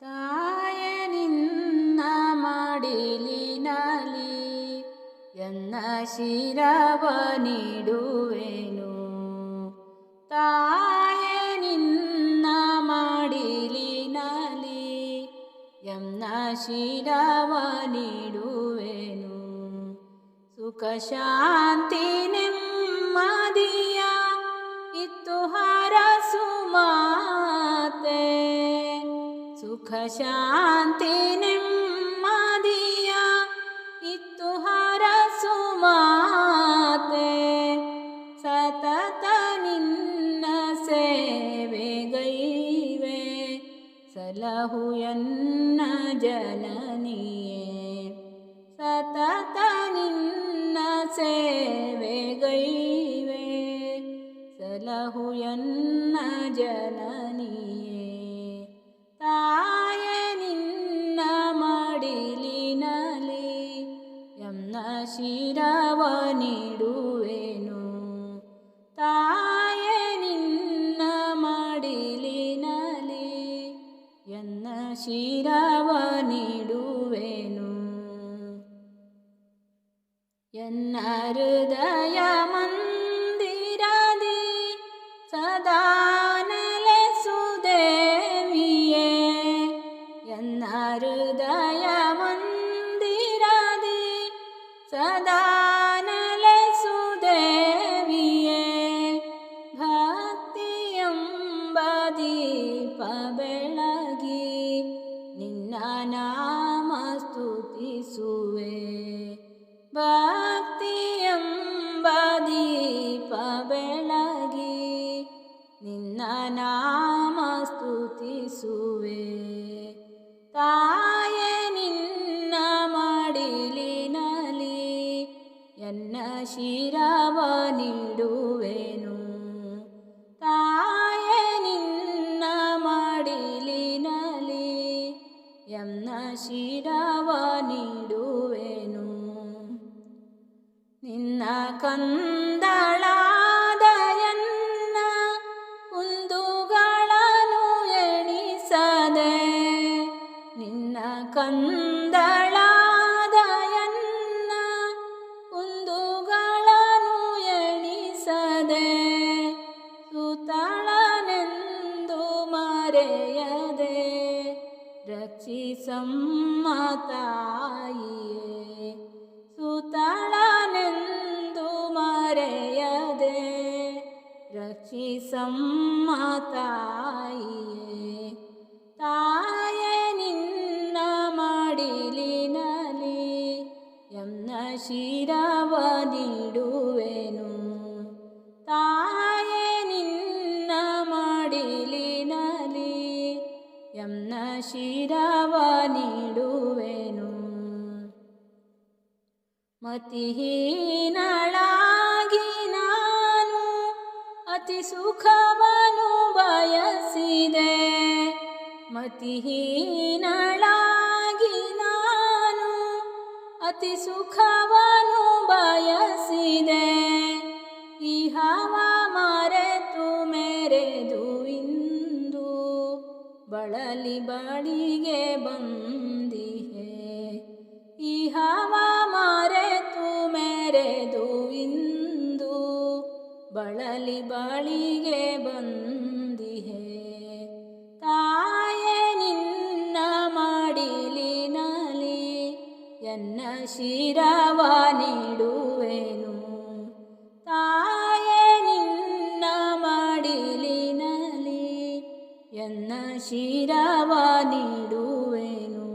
ತಾಯ ನಿನ್ನ ಮಡಿಲಿನಲಿ ಎನ್ನ ಶಿರವ ನೀಡುವೆನು. ತಾಯ ನಿನ್ನ ಮಡಿಲಿನಲಿ ಎನ್ನ ಶಿರವ ನೀಡುವೆನು. ಸುಖ ಶಾಂತಿ ನೆಮ್ಮದಿಯ घशान्ति सतत निन्न सेवे गैवे सलहुयन्न जननीये सतत निन्न सेवे गैवे सलहुयन्न जननीये ृदय मन्दिरादि सदाले सुदे हृदय सदा ಸ್ತುತಿಸುವೆ ತಾಯೆ, ನಿನ್ನ ಮಾಡಿಲಿನಲಿ ಎನ್ನ ಶಿರವ ನೀಡುವೆನು. ತಾಯೆ, ನಿನ್ನ ಮಾಡಿಲಿನಲಿ ಎನ್ನ ಶಿರವ ನೀಡುವೆನು. ನಿನ್ನ ಕಂದಳಾದ ನಿನ್ನ ಕಂದಳಾದ ಎನ್ನ ಕುಂದುಗಳನ್ನು ಎಣಿಸದೆ ಸುತಳನೆಂದು ಮರೆಯದೆ ರಕ್ಷಿಸಮ್ಮ ತಾಯಿಯೇ ಸುತಳನೆಂದು ಮರೆಯದೆ ರಕ್ಷಿಸಮ್ಮ ತಾಯಿಯೇ ಎನ್ನ ಶಿರವ ನೀಡುವೆನು ಮತಿಹೀನಳಾಗಿ ನಾನು ಅತಿ ಸುಖವನು ಬಯಸಿದೆ. ಮತಿಹೀನಳಾಗಿ ನಾನು ಅತಿ ಸುಖವನ್ನು ಬಳಲಿ ಬಾಳಿಗೆ ಬಂದಿಹೆ. ಈ ಹವ ಮರೆತು ಮೆರೆದು ಇಂದು ಬಳಲಿ ಬಾಳಿಗೆ ಬಂದಿಹೆ. ತಾಯೆ ನಿನ್ನ ಮಾಡಿಲಿನಲಿ ಎನ್ನ ಶಿರವ ನೀಡುವೆನು ಶಿರವ ನೀಡುವೆನು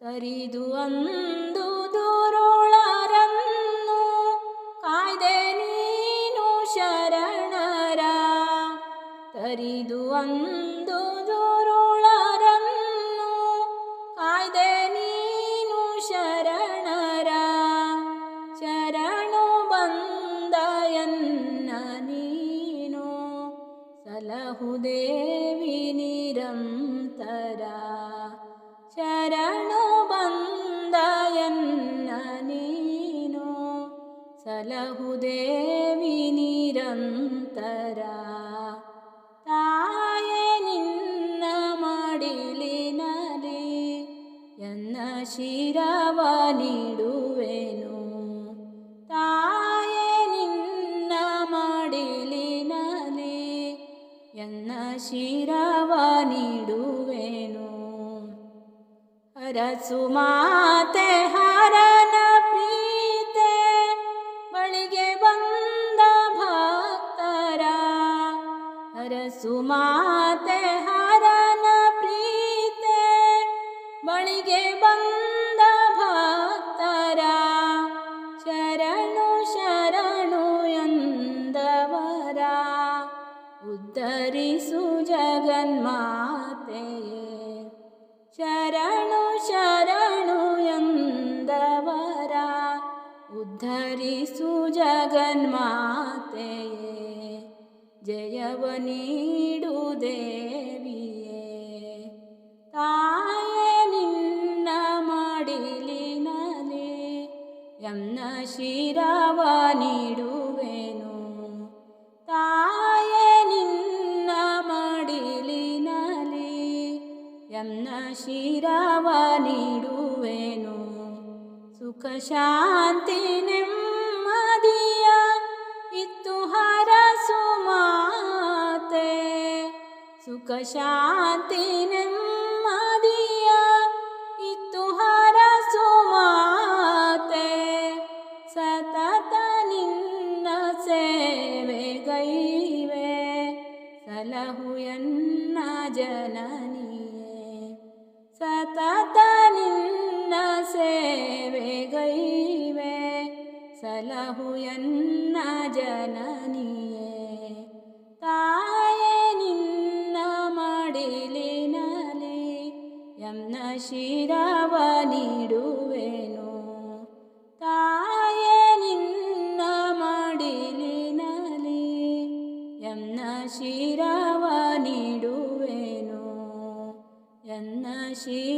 ತರಿದು ಅಂದು ದುರುಳರನ್ನು ಕಾಯ್ದೆ ನೀನು ಶರಣರ ತರಿದು ಅಂದು ಸಲಹುದೇವಿ ನಿರಂತರ. ತಾಯೇ ನಿನ್ನ ಮಾಡಿಲಿನರಿ ಎನ್ನ ಶಿರವ ನೀಡುವೆನು. ತಾಯೇ ನಿನ್ನ ಮಾಡಿಲಿನರಿ ಎನ್ನ ಶಿರವ ನೀಡುವೆನು. ಹರಸು ಮಾತೆ ಹರನ ಹರಸು ಮಾತೆ ಹರನ ಪ್ರೀತೆ ಬಳಿಗೆ ಬಂದ ಭಕ್ತರ ಶರಣು ಶರಣು ಎಂದವರ ಉದ್ಧರಿಸು ಜಗನ್ಮಾತೆಯೇ ಶರಣು ಶರಣು ಎಂದವರ ಉದ್ಧರಿಸು ಜಗನ್ಮಾತೆಯೇ ಜಯವ ನೀಡು ದೇವಿಯೇ ತಾಯೇ, ನಿನ್ನ ಮಡಿಲಿನಲ್ಲಿ ಎನ್ನ ಶಿರವ ನೀಡುವೆನು. ತಾಯೇ, ನಿನ್ನ ಮಡಿಲಿನಲ್ಲಿ ಎನ್ನ ಶಿರವ ನೀಡುವೆನು. ಸುಖ ಶಾಂತಿ ನೆಮ್ಮದಿಯ सुखशातिनमादिया इहार सुमाते सतत निन्न सेवे गैवे सलहुयन्न जननीये सतत निन्न सेवे गैवे सलहुयन्न जननी ಶಿರವ ನೀಡುವೆನು ತಾಯೇ ನಿನ್ನ ಮಡಿಲಿನಲ್ಲಿ ಎನ್ನ ಶಿರವ ನೀಡುವೆನು ಎನ್ನ ನೀಡುವೆನು